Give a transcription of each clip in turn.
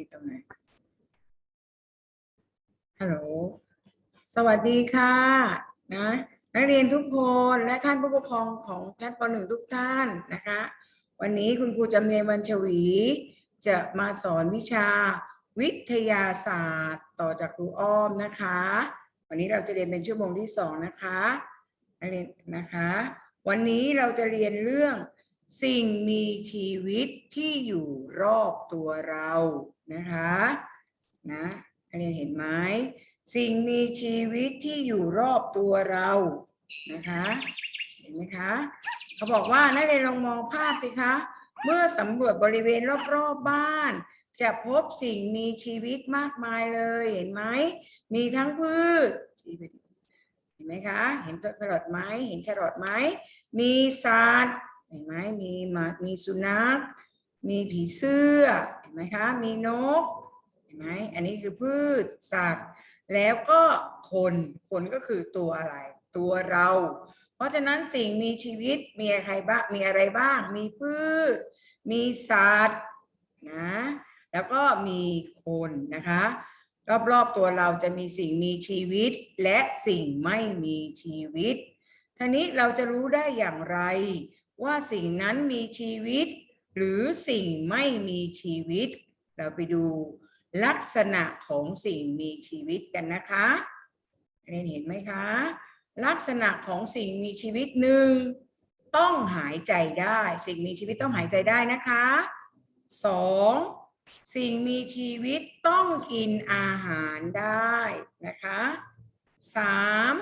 ี่ตรงไหนฮัลโหลสวัสดีค่ะนะนักเรียนทุกคนและท่านผู้ปกครองของชั้นป .1 ทุกท่านนะคะ วันนี้คุณครูจำเนียนวันชวี จะมาสอนวิชาวิทยาศาสตร์ ต่อจากครูอ้อมนะคะ วันนี้เราจะเรียนเป็นชั่วโมงที่สองนะคะนักเรียนนะคะ วันนี้เราจะเรียนเรื่อง สิ่งมีชีวิตที่อยู่รอบตัวเรานะคะนะนักเรียเห็นไหมสิ่งมีชีวิตที่อยู่รอบตัวเรานะคะเห็นไหมคะเขาบอกว่านักเรียนลองมองภาพสิคะเมื่อสำรวจบริเวณรอบๆบบ้าน จะพบสิ่งมีชีวิตมากมายเลยเห็นไหมมีทั้งพืชเห็นไหมคะ เห็นต้นแครอทไหมเห็นแครอทไหมมีสัตว์ เห็นไหมมีหมามีสุนัข มีผีเสื้อ เห็นไหมคะ มีนก เห็นไหมอันนี้คือพืชสัตว์ แล้วก็คน คนก็คือตัวอะไร ตัวเรา เพราะฉะนั้นสิ่งมีชีวิตมีอะไรบ้าง มีอะไรบ้าง มีพืช มีสัตว์นะ แล้วก็มีคนนะคะรอบๆตัวเราจะมีสิ่งมีชีวิตและสิ่งไม่มีชีวิตทีนี้เราจะรู้ได้อย่างไร ว่าสิ่งนั้นมีชีวิต หรือสิ่งไม่มีชีวิต เราไปดูลักษณะของสิ่งมีชีวิตกันนะคะเรียนเห็นไหมคะ ลักษณะของสิ่งมีชีวิตหนึ่งต้องหายใจได้ สิ่งมีชีวิตต้องหายใจได้นะคะสองสิ่งมีชีวิตต้องกินอาหารได้นะคะสาม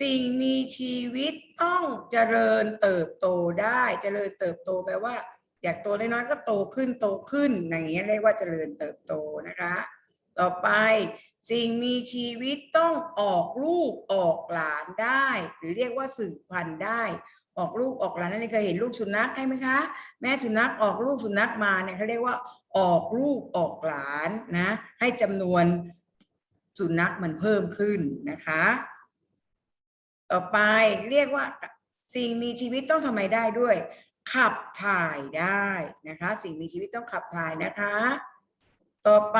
สิ่งมีชีวิตต้องเจริญเติบโตได้ เจริญเติบโตแปลว่า อยากโตน้อยๆก็โตขึ้นโตขึ้นอย่างเงี้เรียกว่าเจริญเติบโตนะคะ ต่อไปสิ่งมีชีวิตต้องออกลูกออกหลานได้ หรือเรียกว่าสืบพันธุ์ได้ ออกลูกออกหลานนั่นเคยเห็นลูกสุนัขใช่ไหมคะ แม่สุนัขออกลูกสุนัขมาเนี่ยเขาเรียกว่า ออกลูกออกหลานนะ ให้จำนวนสุนัขมันเพิ่มขึ้นนะคะ ต่อไปเรียกว่าสิ่งมีชีวิตต้องทำไมได้ด้วย ขับถ่ายได้นะคะ สิ่งมีชีวิตต้องขับถ่ายนะคะ ต่อไป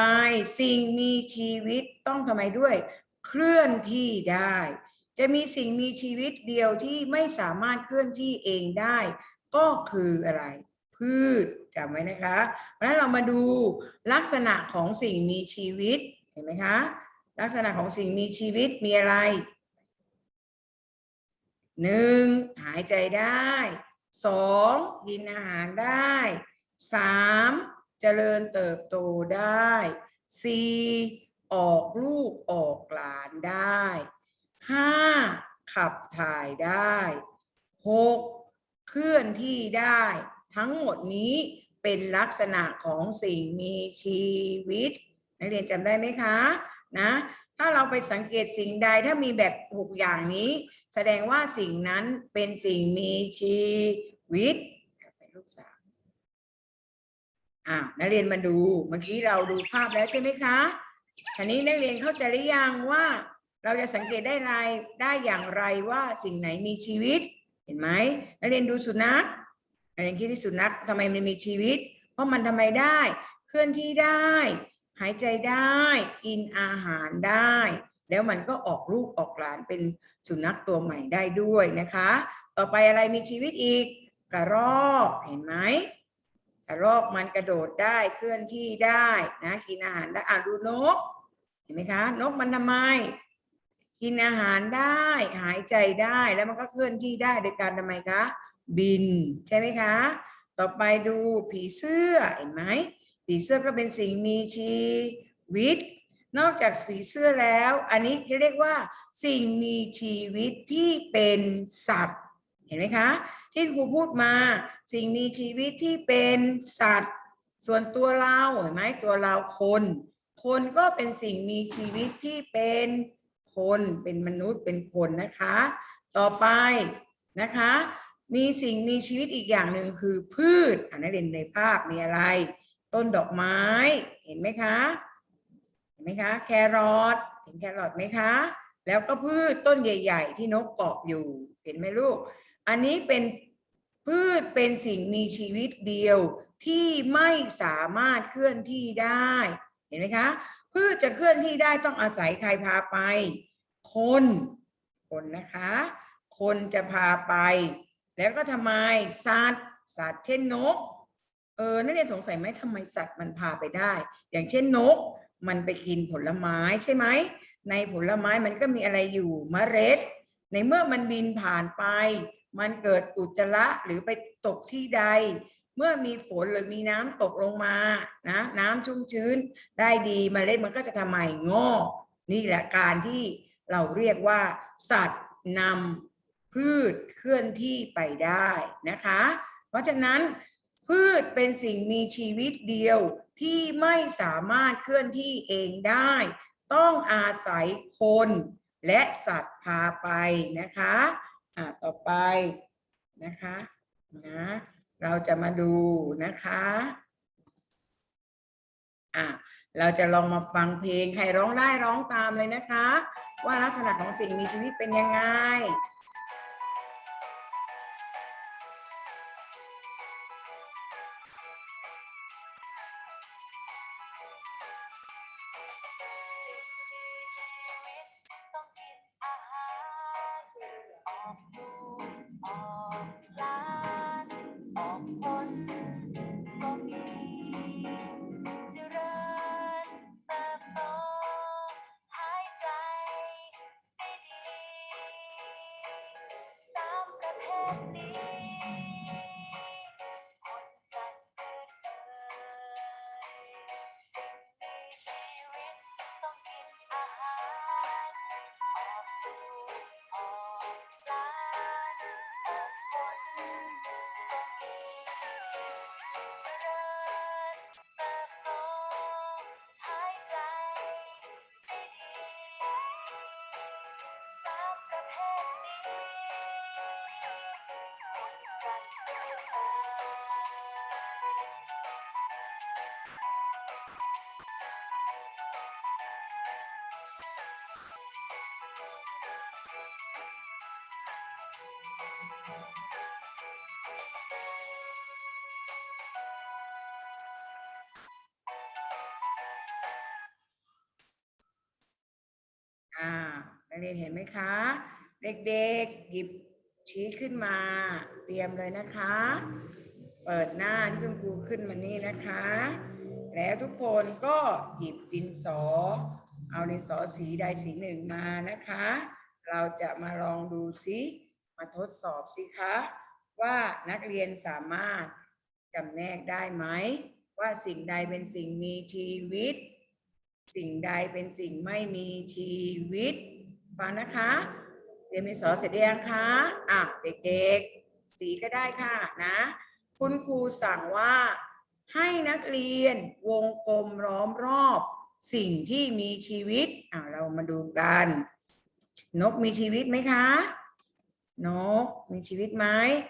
สิ่งมีชีวิตต้องทำไมด้วย เคลื่อนที่ได้ จะมีสิ่งมีชีวิตเดียวที่ไม่สามารถเคลื่อนที่เองได้ ก็คืออะไร พืชจำไว้นะคะเพราะฉะนั้นเรามาดูลักษณะของสิ่งมีชีวิตเห็นไหมคะ ลักษณะของสิ่งมีชีวิตมีอะไร หนึ่งหายใจได้สองกินอาหารได้สามเจริญเติบโตได้สี่ออกลูกออกหลานได้ห้าขับถ่ายได้หกเคลื่อนที่ได้ ทั้งหมดนี้เป็นลักษณะของสิ่งมีชีวิต นักเรียนจำได้ไหมคะนะถ้าเราไปสังเกตสิ่งใดถ้ามีแบบหกอย่างนี้ แสดงว่าสิ่งนั้นเป็นสิ่งมีชีวิตไปรูปสามอ่านักเรียนมาดู เมื่อกี้เราดูภาพแล้วใช่ไหมคะทีนี้นักเรียนเข้าใจหรือยังว่า เราจะสังเกตได้ไรได้อย่างไรว่าสิ่งไหนมีชีวิต เห็นไหมนักเรียนดูสุนัขนักเรียนคิดที่สุนัขทำไมมันมีชีวิต เพราะมันทำไมได้ เคลื่อนที่ได้ หายใจได้ กินอาหารได้ แล้วมันก็ออกลูกออกหลานเป็นสุนัขตัวใหม่ได้ด้วยนะคะ ต่อไปอะไรมีชีวิตอีกกระรอกเห็นไหมกระรอกมันกระโดดได้เคลื่อนที่ได้นะกินอาหารได้อะดูนก เห็นไหมคะ นกมันทำไมกินอาหารได้หายใจได้แล้วมันก็เคลื่อนที่ได้โดยการทำไมคะบินใช่ไหมคะ ต่อไปดูผีเสื้อเห็นไหมผีเสื้อก็เป็นสิ่งมีชีวิต นอกจากผีเสื้อแล้ว อันนี้เรียกว่า สิ่งมีชีวิตที่เป็นสัตว์ เห็นไหมคะ ที่ครูพูดมา สิ่งมีชีวิตที่เป็นสัตว์ ส่วนตัวเราเห็นไหมตัวเราคน คนก็เป็นสิ่งมีชีวิตที่เป็นคนเป็นมนุษย์เป็นคนนะคะ ต่อไปนะคะ มีสิ่งมีชีวิตอีกอย่างหนึ่งคือพืชอันนี้เด่นในภาพมีอะไร ต้นดอกไม้เห็นไหมคะ ไหมคะ แครอทเห็นแครอทไหมคะ แล้วก็พืชต้นใหญ่ ๆ ที่นกเกาะอยู่ เห็นไหมลูก อันนี้เป็นพืชเป็นสิ่งมีชีวิตเดียวที่ไม่สามารถเคลื่อนที่ได้ เห็นไหมคะ พืชจะเคลื่อนที่ได้ต้องอาศัยใครพาไป คน คนนะคะ คนจะพาไป แล้วก็ทำไมสัตว์สัตว์เช่นนกเออนั่นเนี่ยสงสัยไหมทำไมสัตว์มันพาไปได้ อย่างเช่นนก มันไปกินผลไม้ใช่ไหม ในผลไม้มันก็มีอะไรอยู่เมล็ด ในเมื่อมันบินผ่านไป มันเกิดอุจจาระหรือไปตกที่ใด เมื่อมีฝนหรือมีน้ำตกลงมานะน้ำชุ่มชื้นได้ดีเมล็ดมันก็จะทำไมงอกนี่แหละการที่เราเรียกว่า สัตว์นำพืชเคลื่อนที่ไปได้นะคะ เพราะฉะนั้นพืชเป็นสิ่งมีชีวิตเดียว ที่ไม่สามารถเคลื่อนที่เองได้ ต้องอาศัยคนและสัตว์พาไปนะคะอ่าต่อไปนะคะนะเราจะมาดูนะคะอะเราจะลองมาฟังเพลงใครร้องได้ร้องตามเลยนะคะ ว่าลักษณะของสิ่งมีชีวิตเป็นยังไง อ่านักเรียนเห็นไหมคะ เด็กๆ หยิบชี้ขึ้นมา เตรียมเลยนะคะ เปิดหน้าที่คุณครูขึ้นมานี่นะคะ แล้วทุกคนก็หยิบดินสอ เอาดินสอสีใดสีหนึ่งมานะคะ เราจะมาลองดูซิ มาทดสอบสิคะ ว่านักเรียนสามารถจำแนกได้ไหม ว่าสิ่งใดเป็นสิ่งมีชีวิต สิ่งใดเป็นสิ่งไม่มีชีวิต ฟังนะคะ เรียนดินสอเสร็จยังคะอะเด็กๆ สีก็ได้ค่ะนะ คุณครูสั่งว่าให้นักเรียนวงกลมล้อมรอบ สิ่งที่มีชีวิตอะเรามาดูกัน นกมีชีวิตไหมคะ นกมีชีวิตไหม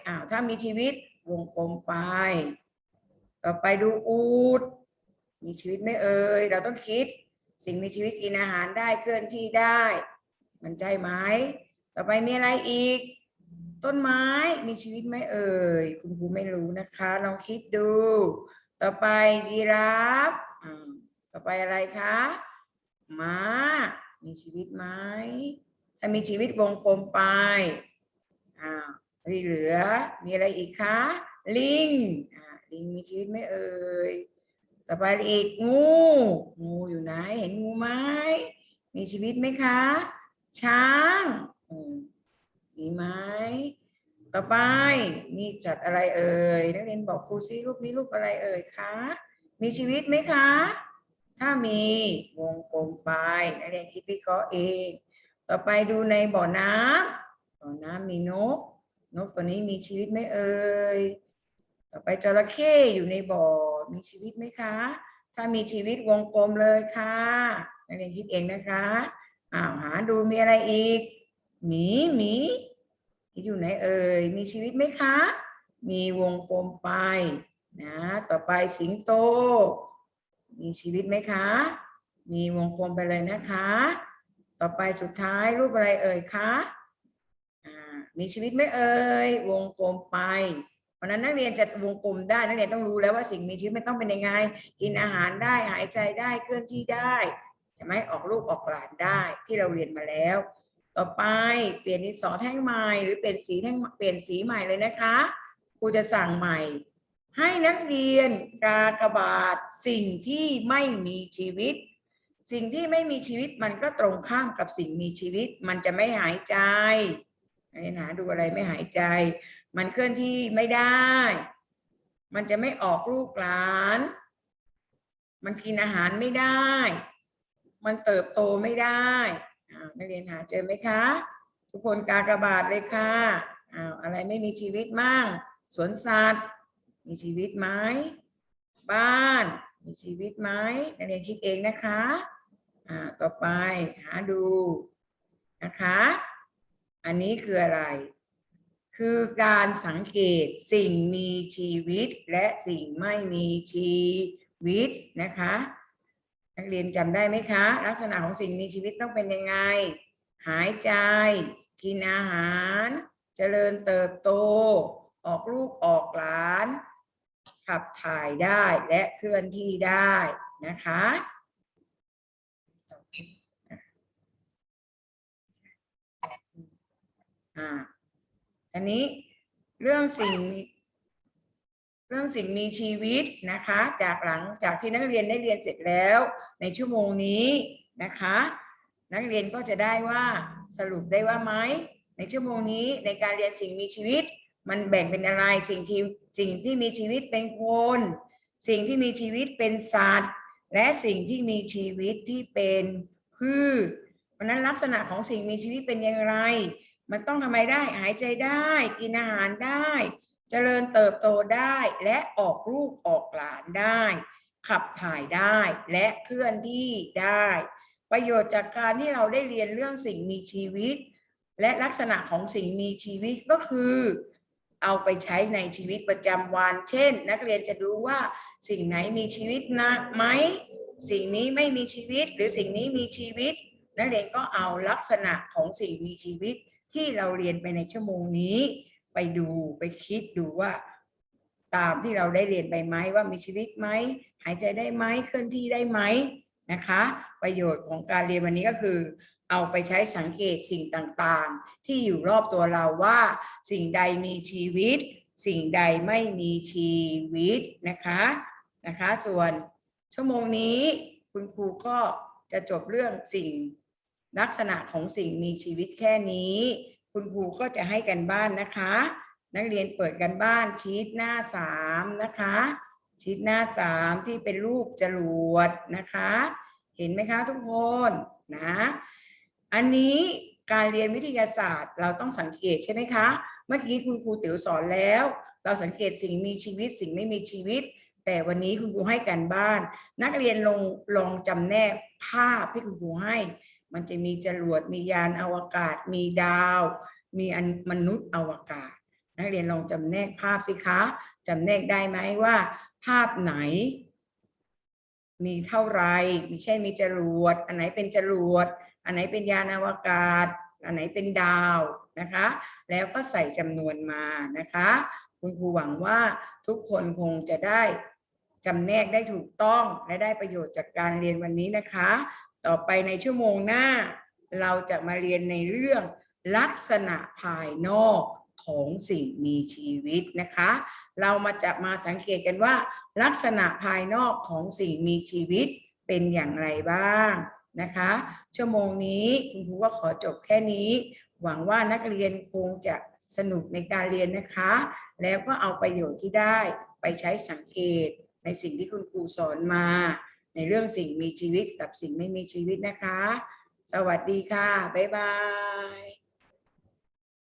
อ้าวถ้ามีชีวิตวงกลมไป ต่อไปดูอูด มีชีวิตไหมเอ่ย เราต้องคิด สิ่งมีชีวิตกินอาหารได้เคลื่อนที่ได้ มันใช่ไหม ต่อไปมีอะไรอีก ต้นไม้มีชีวิตไหมเอ่ย คุณครูไม่รู้นะคะ ลองคิดดู ต่อไปยีราฟต่อไปอะไรคะม้า มีชีวิตไหมถ้ามีชีวิตวงกลมไป อ่าที่เหลือมีอะไรอีกคะ ลิงอ่าลิงมีชีวิตไหมเอ่ยต่อไปอีกงู งูอยู่ไหนเห็นงูไหมมีชีวิตไหมคะ ช้างอืมมีไหมต่อไปมีจัดอะไรเอ่ยนักเรียนบอกครูซิรูปนี้รูปอะไรเอ่ยคะมีชีวิตไหมคะ ถ้ามีวงกลมไปนักเรียนคิดวิเคราะห์เอง ต่อไปดูในบ่อน้ำ บ่อน้ำมีนก นกตัวนี้มีชีวิตไหมเอ่ย ต่อไปจระเข้อยู่ในบ่อ มีชีวิตไหมคะ ถ้ามีชีวิตวงกลมเลยค่ะนักเรียนคิดเองนะคะอ้าวหาดูมีอะไรอีก หมีหมีอยู่ไหนเอ่ย มีชีวิตไหมคะ มีวงกลมไปนะ ต่อไปสิงโต มีชีวิตไหมคะ มีวงกลมไปเลยนะคะ ต่อไปสุดท้ายรูปอะไรเอ่ยคะอ่า มีชีวิตไหมเอ่ยวงกลมไปเพราะนั้นนักเรียนจะวงกลมได้นักเรียนต้องรู้แล้วว่าสิ่งมีชีวิตมันต้องเป็นยังไง กินอาหารได้หายใจได้เคลื่อนที่ได้ใช่ไหมออกลูกออกหลานได้ที่เราเรียนมาแล้ว ต่อไปเปลี่ยนดินสอแท่งใหม่หรือเปลี่ยนสีแท่งเปลี่ยนสีใหม่เลยนะคะครูจะสั่งใหม่ ให้นักเรียนกากบาทสิ่งที่ไม่มีชีวิต สิ่งที่ไม่มีชีวิตมันก็ตรงข้ามกับสิ่งมีชีวิต มันจะไม่หายใจ หาดูอะไรไม่หายใจ มันเคลื่อนที่ไม่ได้ มันจะไม่ออกลูกหลาน มันกินอาหารไม่ได้ มันเติบโตไม่ได้อ่านักเรียนหาเจอไหมคะ ทุกคนกากระบาทเลยค่ะอ้าวอะไรไม่มีชีวิตมั่งสวนสัตว์ มีชีวิตไหมบ้าน มีชีวิตไหมนักเรียนคิดเองนะคะอ่าต่อไปหาดูนะคะ อันนี้คืออะไร คือการสังเกตสิ่งมีชีวิตและสิ่งไม่มีชีวิตนะคะ นักเรียนจำได้ไหมคะ ลักษณะของสิ่งมีชีวิตต้องเป็นยังไง หายใจ กินอาหาร เจริญเติบโต ออกลูกออกหลาน ขับถ่ายได้และเคลื่อนที่ได้นะคะ อ่าอันนี้เรื่องสิ่งเรื่องสิ่งมีชีวิตนะคะ จากหลังจากที่นักเรียนได้เรียนเสร็จแล้ว ในชั่วโมงนี้นะคะ นักเรียนก็จะได้ว่าสรุปได้ว่าไหมในชั่วโมงนี้ในการเรียนสิ่งมีชีวิต มันแบ่งเป็นอะไรสิ่งที่สิ่งที่มีชีวิตเป็นคนสิ่งที่มีชีวิตเป็นสัตว์ และสิ่งที่มีชีวิตที่เป็นพืชเพราะฉะนั้นลักษณะของสิ่งมีชีวิตเป็นอย่างไร มันต้องทำไมได้หายใจได้ กินอาหารได้ เจริญเติบโตได้และออกลูกออกหลานได้ ขับถ่ายได้และเคลื่อนที่ได้ ประโยชน์จากการที่เราได้เรียนเรื่องสิ่งมีชีวิต และลักษณะของสิ่งมีชีวิตก็คือเอาไปใช้ในชีวิตประจำวัน เช่น นักเรียนจะรู้ว่าสิ่งไหนมีชีวิตนะไหม สิ่งนี้ไม่มีชีวิตหรือสิ่งนี้มีชีวิต นักเรียนก็เอาลักษณะของสิ่งมีชีวิต ที่เราเรียนไปในชั่วโมงนี้ ไปดูไปคิดดูว่า ตามที่เราได้เรียนไปไหมว่ามีชีวิตไหมหายใจได้ไหมเคลื่อนที่ได้ไหมนะคะ ประโยชน์ของการเรียนวันนี้ก็คือ เอาไปใช้สังเกตสิ่งต่างๆ ที่อยู่รอบตัวเราว่า สิ่งใดมีชีวิต สิ่งใดไม่มีชีวิตนะคะนะคะ ส่วนชั่วโมงนี้คุณครูก็จะจบเรื่องสิ่ง ลักษณะของสิ่งมีชีวิตแค่นี้ คุณครูก็จะให้กันบ้านนะคะ นักเรียนเปิดกันบ้านชีตหน้าสามนะคะ ชีตหน้าสามที่เป็นรูปจรวดนะคะ เห็นไหมคะทุกคนนะอันนี้การเรียนวิทยาศาสตร์เราต้องสังเกตใช่ไหมคะ เมื่อกี้คุณครูติ๋วสอนแล้ว เราสังเกตสิ่งมีชีวิตสิ่งไม่มีชีวิต แต่วันนี้คุณครูให้กันบ้าน นักเรียนลองลองจำแนกภาพที่คุณครูให้ มันจะมีจรวดมียานอวกาศ มีดาว มีอันมนุษย์อวกาศ นักเรียนลองจำแนกภาพสิคะจำแนกได้ไหมว่า ภาพไหน มีเท่าไรมีเช่นมีจรวด อันไหนเป็นจรวด อันไหนเป็นยานอวกาศ อันไหนเป็นดาวนะคะ แล้วก็ใส่จำนวนมานะคะ คุณครูหวังว่าทุกคนคงจะได้จำแนกได้ถูกต้องและได้ประโยชน์จากการเรียนวันนี้นะคะ ต่อไปในชั่วโมงหน้า เราจะมาเรียนในเรื่องลักษณะภายนอกของสิ่งมีชีวิตนะคะ เรามาจะมาสังเกตกันว่า ลักษณะภายนอกของสิ่งมีชีวิตเป็นอย่างไรบ้างนะคะ ชั่วโมงนี้คุณครูก็ขอจบแค่นี้ หวังว่านักเรียนคงจะสนุกในการเรียนนะคะ แล้วก็เอาประโยชน์ที่ได้ไปใช้สังเกตในสิ่งที่คุณครูสอนมา ในเรื่องสิ่งมีชีวิตกับสิ่งไม่มีชีวิตนะคะ สวัสดีค่ะ บ๊ายบาย